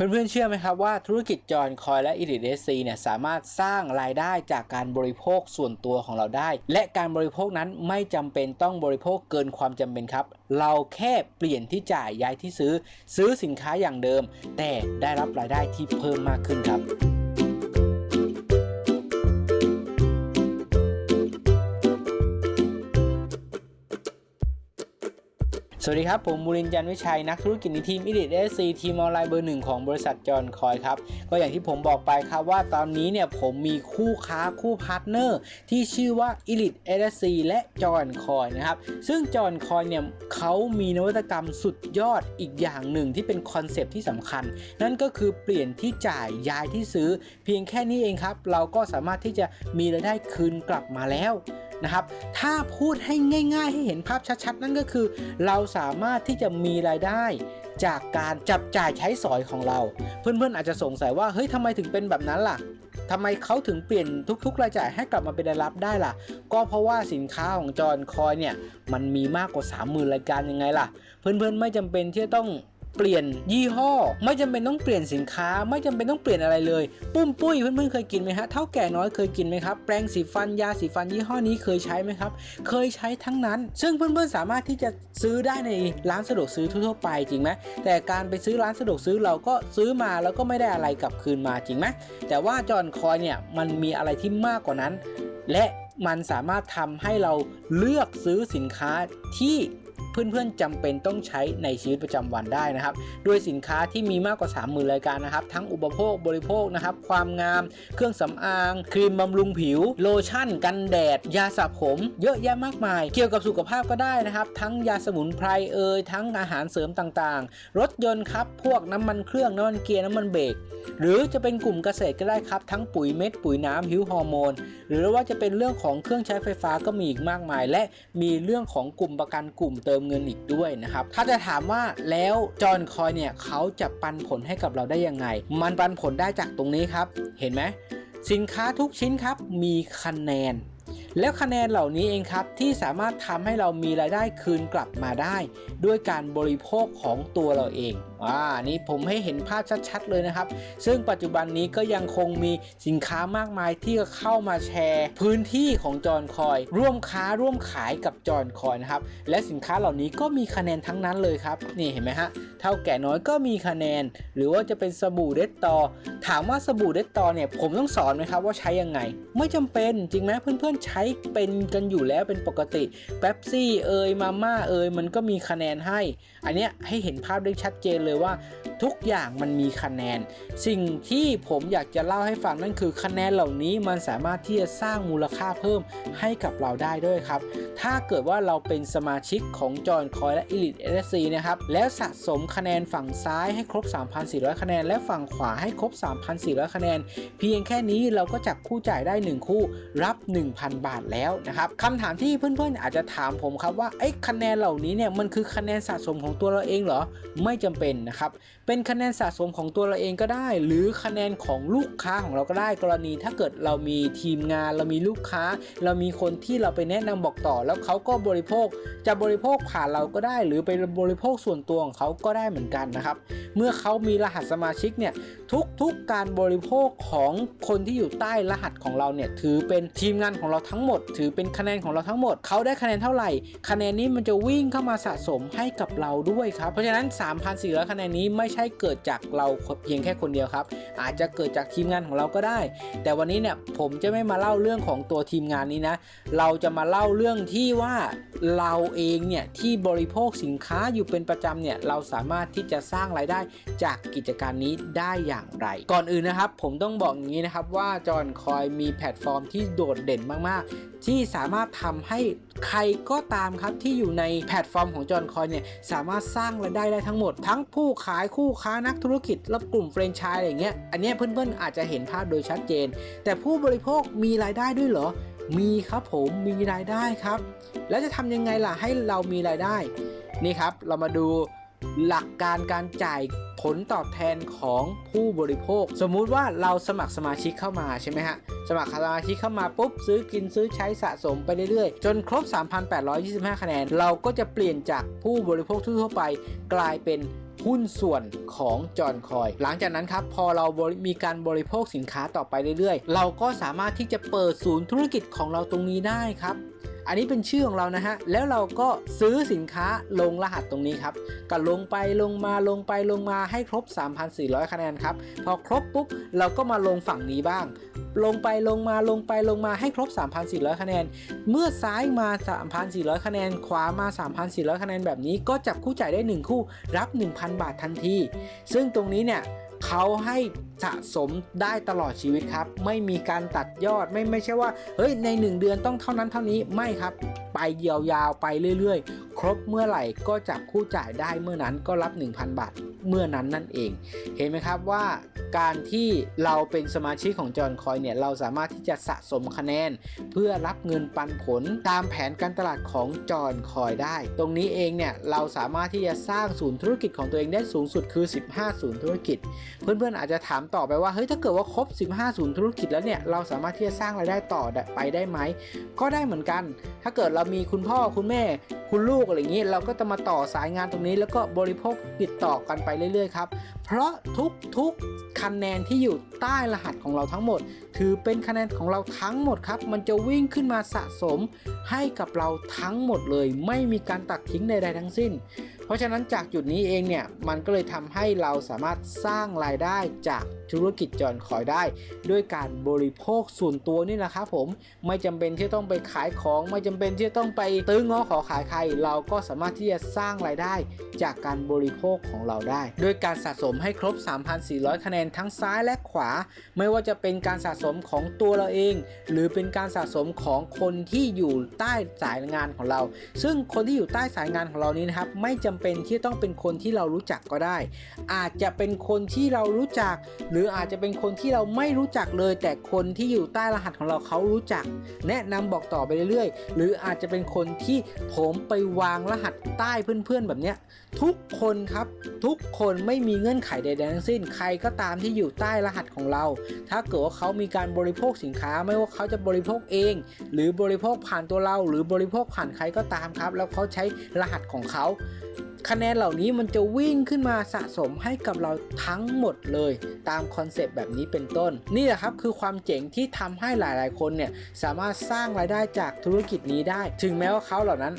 เพื่อนๆเชื่อไหมครับว่าธุรกิจจอนคอยและอิริเดซีเนี่ยสามารถสร้างรายได้จากการบริโภคส่วนตัวของเราได้ และการบริโภคนั้นไม่จำเป็นต้องบริโภคเกินความจำเป็นครับ เราแค่เปลี่ยนที่จ่ายย้ายที่ซื้อ ซื้อสินค้าอย่างเดิม แต่ได้รับรายได้ที่เพิ่มมากขึ้นครับ สวัสดีครับ ผมมูรินทร์จันวิชัย นักธุรกิจในทีม e l i t e SC ทีมออนไลน์เบอร์หนึ่งของบริษัทจอห์นคอยครับ ก็อย่างที่ผมบอกไปครับว่าตอนนี้เนี่ยผมมีคู่ค้าคู่พาร์ทเนอร์ที่ชื่อว่า e l i t e SC และจอห์นคอยนะครับ ซึ่งจอห์นคอยเนี่ยเขามีนวัตกรรมสุดยอดอีกอย่างหนึ่งที่เป็นคอนเซปที่สำคัญ นั่นก็คือเปลี่ยนที่จ่ายย้ายที่ซื้อ เพียงแค่นี้เองครับ เราก็สามารถที่จะมีรายได้คืนกลับมาแล้ว นะครับ ถ้าพูดให้ง่าย ๆ ให้เห็นภาพชัดๆ นั่นก็คือ เราสามารถที่จะมีรายได้จากการจับจ่ายใช้สอยของเรา เพื่อนๆอาจจะสงสัยว่าเฮ้ยทำไมถึงเป็นแบบนั้นล่ะทำไมเขาถึงเปลี่ยนทุกๆ รายจ่ายให้กลับมาเป็นรายรับได้ล่ะ ก็เพราะว่าสินค้าของจอห์นคอยเนี่ยมันมีมากกว่า 30,000 รายการยังไงล่ะ เพื่อนๆไม่จำเป็นที่จะต้อง เปลี่ยนยี่ห้อ ไม่จำเป็นต้องเปลี่ยนสินค้า ไม่จำเป็นต้องเปลี่ยนอะไรเลย ปุ้มปุ้ยเพื่อนๆเคยกินไหมฮะเท่าแก่น้อยเคยกินไหมครับแปรงสีฟันยาสีฟันยี่ห้อนี้เคยใช้ไหมครับ เคยใช้ทั้งนั้น ซึ่งเพื่อนๆสามารถที่จะซื้อได้ในร้านสะดวกซื้อทั่วๆไปจริงไหมแต่การไปซื้อร้านสะดวกซื้อเราก็ซื้อมาแล้วก็ไม่ได้อะไรกลับคืนมาจริงไหมแต่ว่าจอห์นคอยเนี่ยมันมีอะไรที่มากกว่านั้น และมันสามารถทำให้เราเลือกซื้อสินค้าที่ เพื่อนๆจำเป็นต้องใช้ในชีวิตประจำวันได้นะครับด้วยสินค้าที่มีมากกว่า 30,000 รายการนะครับ ทั้งอุปโภคบริโภคนะครับ ความงาม เครื่องสำอาง ครีมบำรุงผิว โลชั่น กันแดด ยาสระผม เยอะแยะมากมาย เกี่ยวกับสุขภาพก็ได้นะครับ ทั้งยาสมุนไพรเอ่ยทั้งอาหารเสริมต่างๆ รถยนต์ครับ พวกน้ำมันเครื่องน้ำมันเกียร์น้ำมันเบรกหรือจะเป็นกลุ่มเกษตรก็ได้ครับ ทั้งปุ๋ยเม็ดปุ๋ยน้ำฮิวฮอร์โมน หรือว่าจะเป็นเรื่องของเครื่องใช้ไฟฟ้าก็มีอีกมากมาย และมีเรื่องของกลุ่มประกันกลุ่มเติมเงินอีกด้วยนะครับ ถ้าจะถามว่าแล้วจอห์นคอยเนี่ยเขาจะปันผลให้กับเราได้ยังไง มันปันผลได้จากตรงนี้ครับ เห็นไหมสินค้าทุกชิ้นครับมีคะแนน แล้วคะแนนเหล่านี้เองครับที่สามารถทำให้เรามีรายได้คืนกลับมาได้ ด้วยการบริโภคของตัวเราเอง อ่านี่ผมให้เห็นภาพชัดๆเลยนะครับ ซึ่งปัจจุบันนี้ก็ยังคงมีสินค้ามากมายที่เข้ามาแชร์ พื้นที่ของจอนคอย ร่วมค้าร่วมขายกับจอนคอยนะครับ และสินค้าเหล่านี้ก็มีคะแนนทั้งนั้นเลยครับ นี่เห็นไหมฮะเท่าแก่น้อยก็มีคะแนน หรือว่าจะเป็นสบู่เดตตอ ถามว่าสบู่เดตตอเนี่ยผมต้องสอนไหมครับว่าใช้ยังไง ไม่จำเป็นจริงไหมเพื่อนๆใช้เป็นกันอยู่แล้วเป็นปกติเป๊ปซี่เอยมาม่าเอยมันก็มีคะแนนให้ อันเนี้ยให้เห็นภาพได้ชัดเจนเลยว่า ทุกอย่างมันมีคะแนน สิ่งที่ผมอยากจะเล่าให้ฟังนั่นคือคะแนนเหล่านี้มันสามารถที่จะสร้างมูลค่าเพิ่มให้กับเราได้ด้วยครับ ถ้าเกิดว่าเราเป็นสมาชิกของจอห์นคอยและ Elite LSC นะครับ แล้วสะสมคะแนนฝั่งซ้ายให้ครบ 3,400 คะแนน และฝั่งขวาให้ครบ 3,400 คะแนน เพียงแค่นี้เราก็จับคู่จ่ายได้ 1 คู่รับ 1,000 บาทแล้วนะครับคำถามที่เพื่อนๆ อาจจะถามผมครับว่าไอ้คะแนนเหล่านี้เนี่ยมันคือคะแนนสะสมของตัวเราเองเหรอ ไม่จำเป็นนะครับ เป็นคะแนนสะสมของตัวเราเองก็ได้ หรือคะแนนของลูกค้าของเราก็ได้ กรณีถ้าเกิดเรามีทีมงาน เรามีลูกค้า เรามีคนที่เราไปแนะนำบอกต่อ แล้วเขาก็บริโภค จะบริโภคผ่านเราก็ได้ หรือไปบริโภคส่วนตัวของเขาก็ได้เหมือนกันนะครับ เมื่อเขามีรหัสสมาชิกเนี่ยทุกๆการบริโภคของคนที่อยู่ใต้รหัสของเราเนี่ยถือเป็นทีมงานของเราทั้งหมด ถือเป็นคะแนนของเราทั้งหมด เขาได้คะแนนเท่าไหร่ คะแนนนี้มันจะวิ่งเข้ามาสะสมให้กับเราด้วยครับ เพราะฉะนั้น 3,400คะแนนนี้ไม่ใช่เกิดจากเราเพียงแค่คนเดียวครับ อาจจะเกิดจากทีมงานของเราก็ได้ แต่วันนี้เนี่ยผมจะไม่มาเล่าเรื่องของตัวทีมงานนี้นะ เราจะมาเล่าเรื่องที่ว่าเราเองเนี่ยที่บริโภคสินค้าอยู่เป็นประจำเนี่ยเราสามารถที่จะสร้างรายได้จากกิจการนี้ได้อย่างไร ก่อนอื่นนะครับ ผมต้องบอกอย่างนี้นะครับว่าจอห์นคอยมีแพลตฟอร์มที่โดดเด่นมากๆ ที่สามารถทำให้ใครก็ตามครับที่อยู่ในแพลตฟอร์มของจอห์นคอยเนี่ยสามารถสร้างรายได้ได้ทั้งหมด ทั้งผู้ขายคู่ค้านักธุรกิจและกลุ่มแฟรนไชส์อะไรเงี้ยอันเนี้ยเพื่อนๆอาจจะเห็นภาพโดยชัดเจน แต่ผู้บริโภคมีรายได้ด้วยเหรอ มีครับผมมีรายได้ครับ แล้วจะทำยังไงล่ะให้เรามีรายได้นี่ครับ เรามาดูหลักการการจ่าย ผลตอบแทนของผู้บริโภค สมมุติว่าเราสมัครสมาชิกเข้ามาใช่ไหมฮะ สมัครสมาชิกเข้ามาปุ๊บซื้อกินซื้อใช้สะสมไปเรื่อยๆ จนครบ 3,825 คะแนน เราก็จะเปลี่ยนจากผู้บริโภคทั่วไป กลายเป็นหุ้นส่วนของจอนคอย หลังจากนั้นครับ พอเราบริมีการบริโภคสินค้าต่อไปเรื่อยๆ เราก็สามารถที่จะเปิดศูนย์ธุรกิจของเราตรงนี้ได้ครับ อันนี้เป็นชื่อของเรานะฮะ แล้วเราก็ซื้อสินค้าลงรหัสตรงนี้ครับก็ลงไปลงมาลงไปลงมาให้ครบ 3,400 คะแนนครับ พอครบปุ๊บเราก็มาลงฝั่งนี้บ้าง ลงไปลงมาลงไปลงมาให้ครบ 3,400 คะแนน เมื่อซ้ายมา 3,400 คะแนน ขวามา 3,400 คะแนนแบบนี้ก็จับคู่จ่ายได้ 1 คู่รับ 1,000 บาททันที ซึ่งตรงนี้เนี่ย เขาให้สะสมได้ตลอดชีวิตครับ ไม่มีการตัดยอดไม่ไม่ใช่ว่าเฮ้ยใน 1 เดือนต้องเท่านั้นเท่านี้ไม่ครับ ไปยาวๆไปเรื่อย ๆ ครบเมื่อไหร่ก็จับคู่จ่ายได้เมื่อนั้นก็รับ 1,000 บาทเมื่อนั้นนั่นเอง เห็นไหมครับว่าการที่เราเป็นสมาชิกของจอนคอยเนี่ยเราสามารถที่จะสะสมคะแนน เพื่อรับเงินปันผลตามแผนการตลาดของจอนคอยได้ ตรงนี้เองเนี่ยเราสามารถที่จะสร้างศูนย์ธุรกิจของตัวเองได้สูงสุดคือ 15 ศูนย์ธุรกิจ เพื่อนๆอาจจะถามต่อไปว่าเฮ้ยถ้าเกิดว่าครบ 15 ศูนย์ธุรกิจแล้วเนี่ยเราสามารถที่จะสร้างรายได้ต่อไปได้ไหมก็ได้เหมือนกัน ถ้าเกิดเรามีคุณพ่อคุณแม่ คุณลูกอะไรอย่างนี้เราก็จะมาต่อสายงานตรงนี้ แล้วก็บริโภคติดต่อกันไปเรื่อยๆครับเพราะทุกๆคะแนนที่อยู่ใต้รหัสของเราทั้งหมด ถือเป็นคะแนนของเราทั้งหมดครับ มันจะวิ่งขึ้นมาสะสมให้กับเราทั้งหมดเลย ไม่มีการตัดทิ้งใดๆทั้งสิ้น ราะฉะนั้นจากจุดนี้เองเนี่ยมันก็เลยทำให้เราสามารถสร้างรายได้จากธุรกิจจอนคอยได้ ด้วยการบริโภคส่วนตัวนี่แหละครับผมไม่จำเป็นที่ต้องไปขายของไม่จำเป็นที่ต้องไปตื้อง้อขอขายใคร เราก็สามารถที่จะสร้างรายได้จากการบริโภคของเราได้ ด้วยการสะสมให้ครบ 3,400 คะแนนทั้งซ้ายและขวา ไม่ว่าจะเป็นการสะสมของตัวเราเอง หรือเป็นการสะสมของคนที่อยู่ใต้สายงานของเรา ซึ่งคนที่อยู่ใต้สายงานของเรานี้นะครับไม่จำเป็นที่ต้องเป็นคนที่เรารู้จักก็ได้ อาจจะเป็นคนที่เรารู้จัก หรืออาจจะเป็นคนที่เราไม่รู้จักเลย แต่คนที่อยู่ใต้รหัสของเราเขารู้จัก แนะนำบอกต่อไปเรื่อยๆ หรืออาจจะเป็นคนที่ผมไปวางรหัสใต้เพื่อนๆ แบบเนี้ยทุกคนครับทุกคนไม่มีเงื่อนไขใดๆทั้งสิ้น ใครก็ตามที่อยู่ใต้รหัสของเรา ถ้าเกิดว่าเขามีการบริโภคสินค้าไม่ว่าเขาจะบริโภคเอง หรือบริโภคผ่านตัวเรา หรือบริโภคผ่านใครก็ตามครับ แล้วเขาใช้รหัสของเขา คะแนนเหล่านี้มันจะวิ่งขึ้นมาสะสมให้กับเราทั้งหมดเลย ตามคอนเซปต์แบบนี้เป็นต้น นี่แหละครับคือความเจ๋งที่ทำให้หลาย ๆ คนเนี่ยสามารถสร้างรายได้จากธุรกิจนี้ได้ ถึงแม้ว่าเขาเหล่านั้น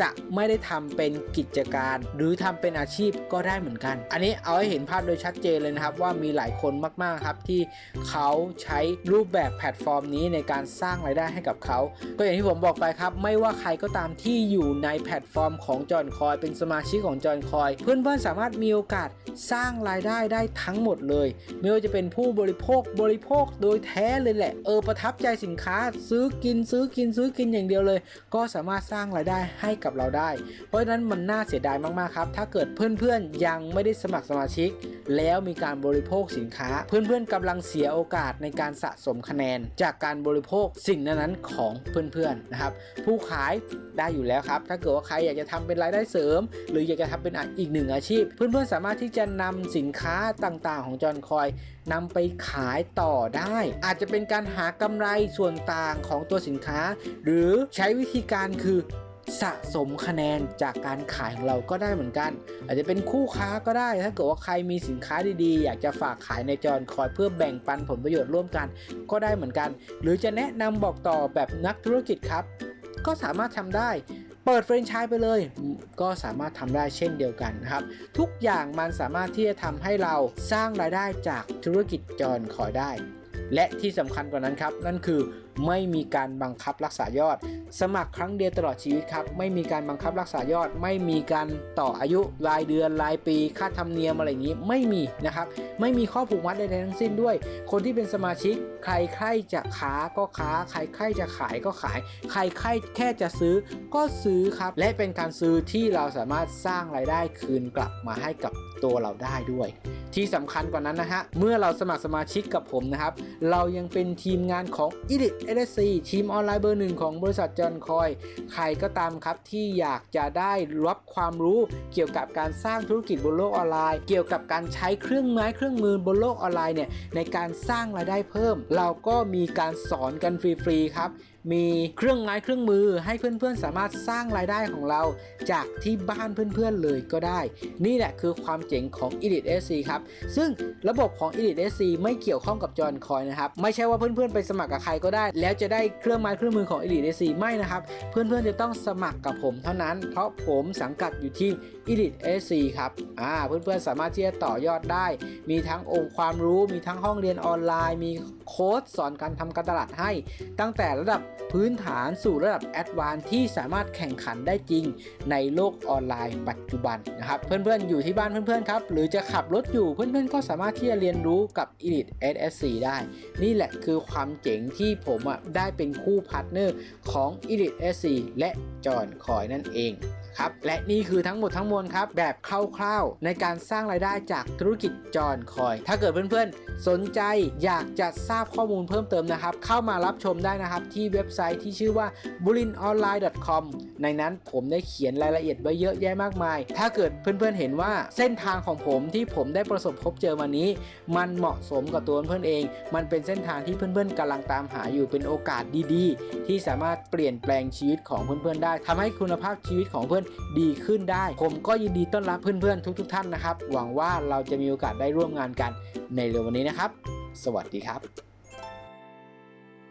จะไม่ได้ทำเป็นกิจการ หรือทำเป็นอาชีพก็ได้เหมือนกัน อันนี้เอาให้เห็นภาพโดยชัดเจนเลยนะครับ ว่ามีหลายคนมากๆครับที่เขาใช้รูปแบบแพลตฟอร์มนี้ในการสร้างรายได้ให้กับเขา ก็อย่างที่ผมบอกไปครับ ไม่ว่าใครก็ตามที่อยู่ในแพลตฟอร์มของจอนคอย เป็นสมาชิกของจอนคอย เพื่อนๆสามารถมีโอกาสสร้างรายได้ได้ทั้งหมดเลย ไม่ว่าจะเป็นผู้บริโภคบริโภคโดยแท้เลยแหละ เออประทับใจสินค้า ซื้อกินซื้อกินซื้อกินอย่างเดียวเลย ก็สามารถสร้างรายได้ให้กับเราได้ เพราะฉะนั้นมันน่าเสียดายมากๆครับ ถ้าเกิดเพื่อนๆ ยังไม่ได้สมัครสมาชิก แล้วมีการบริโภคสินค้า เพื่อนๆกำลังเสียโอกาสในการสะสมคะแนน จากการบริโภคสิ่งนั้นๆของเพื่อนๆนะครับ ผู้ขายได้อยู่แล้วครับ ถ้าเกิดว่าใครอยากจะทำเป็นรายได้เสริม หรืออยากจะทำเป็นอีกหนึ่งอาชีพ เพื่อนๆสามารถที่จะนำสินค้าต่างๆ ของจอนคอยนำไปขายต่อได้ อาจจะเป็นการหากำไรส่วนต่างของตัวสินค้า หรือใช้วิธีการคือ สะสมคะแนนจากการขายของเราก็ได้เหมือนกัน อาจจะเป็นคู่ค้าก็ได้ ถ้าเกิดว่าใครมีสินค้าดีๆ อยากจะฝากขายในจอนคอยเพื่อแบ่งปันผลประโยชน์ร่วมกัน ก็ได้เหมือนกัน หรือจะแนะนำบอกต่อแบบนักธุรกิจครับ ก็สามารถทำได้เปิดแฟรนไชส์ไปเลย ก็สามารถทำได้เช่นเดียวกันนะครับ ทุกอย่างมันสามารถที่จะทำให้เราสร้างรายได้จากธุรกิจจอนคอยได้ และที่สำคัญกว่านั้นครับ นั่นคือ ไม่มีการบังคับรักษายอด สมัครครั้งเดียวตลอดชีวิตครับ ไม่มีการบังคับรักษายอด ไม่มีการต่ออายุรายเดือนรายปี ค่าธรรมเนียมอะไรอย่างนี้ไม่มีนะครับ ไม่มีข้อผูกมัดใดๆทั้งสิ้นด้วย คนที่เป็นสมาชิก ใครใครจะค้าก็ค้า ใครใครจะขายก็ขาย ใครใครแค่จะซื้อก็ซื้อครับ และเป็นการซื้อที่เราสามารถสร้างรายได้คืนกลับมาให้กับตัวเราได้ด้วยที่สำคัญกว่านั้นนะฮะ เมื่อเราสมัครสมาชิกกับผมนะครับ เรายังเป็นทีมงานของ e d i t LSC ทีมออนไลน์เบอร์หนึ่งของบริษัทจอนคอย ใครก็ตามครับที่อยากจะได้รับความรู้เกี่ยวกับการสร้างธุรกิจบนโลกออนไลน์ เกี่ยวกับการใช้เครื่องไม้เครื่องมือบนโลกออนไลน์เนี่ยในการสร้างรายได้เพิ่ม เราก็มีการสอนกันฟรีๆครับ มีเครื่องไม้เครื่องมือให้เพื่อนๆ สามารถสร้างรายได้ของเรา จากที่บ้านเพื่อนๆเลยก็ได้ นี่แหละคือความเจ๋งของ Elite SC ครับ ซึ่งระบบของ Elite SC ไม่เกี่ยวข้องกับจอห์นคอยนะครับ ไม่ใช่ว่าเพื่อนๆ ไปสมัครกับใครก็ได้ แล้วจะได้เครื่องไม้เครื่องมือของ Elite SC ไม่นะครับ เพื่อนๆ จะต้องสมัครกับผมเท่านั้น เพราะผมสังกัดอยู่ที่ Elite SC ครับอ่าเพื่อนๆสามารถที่จะต่อยอดได้ มีทั้งองค์ความรู้ มีทั้งห้องเรียนออนไลน์ มีโค้ดสอนการทำการตลาดให้ ตั้งแต่ระดับพื้นฐานสู่ระดับแอดวานที่สามารถแข่งขันได้จริงในโลกออนไลน์ปัจจุบันนะครับ เพื่อนๆอยู่ที่บ้านเพื่อนๆครับ หรือจะขับรถอยู่เพื่อนๆ ก็สามารถที่จะเรียนรู้กับ Elite SSC ได้ นี่แหละคือความเจ๋งที่ผมอะได้เป็นคู่พาร์ทเนอร์ของ Elite SC และจอห์นคอยนั่นเอง ครับ และนี่คือทั้งหมดทั้งมวลครับ แบบคร่าวๆ ในการสร้างรายได้จากธุรกิจจอนคอย ถ้าเกิดเพื่อนๆ สนใจอยากจะทราบข้อมูลเพิ่มเติมนะครับ เข้ามารับชมได้นะครับ ที่เว็บไซต์ที่ชื่อว่า bulinonline.com ในนั้นผมได้เขียนรายละเอียดไว้เยอะแยะมากมาย ถ้าเกิดเพื่อนๆเห็นว่าเส้นทางของผมที่ผมได้ประสบพบเจอมานี้ มันเหมาะสมกับตัวเพื่อนๆเอง มันเป็นเส้นทางที่เพื่อนๆกำลังตามหาอยู่เป็นโอกาสดีๆ ที่สามารถเปลี่ยนแปลงชีวิตของเพื่อนๆได้ทำให้คุณภาพชีวิตของเพื่อนดีขึ้นได้ ผมก็ยินดีต้อนรับเพื่อนๆ ทุกๆท่านนะครับ หวังว่าเราจะมีโอกาสได้ร่วมงานกันในเร็ววันนี้นะครับ สวัสดีครับ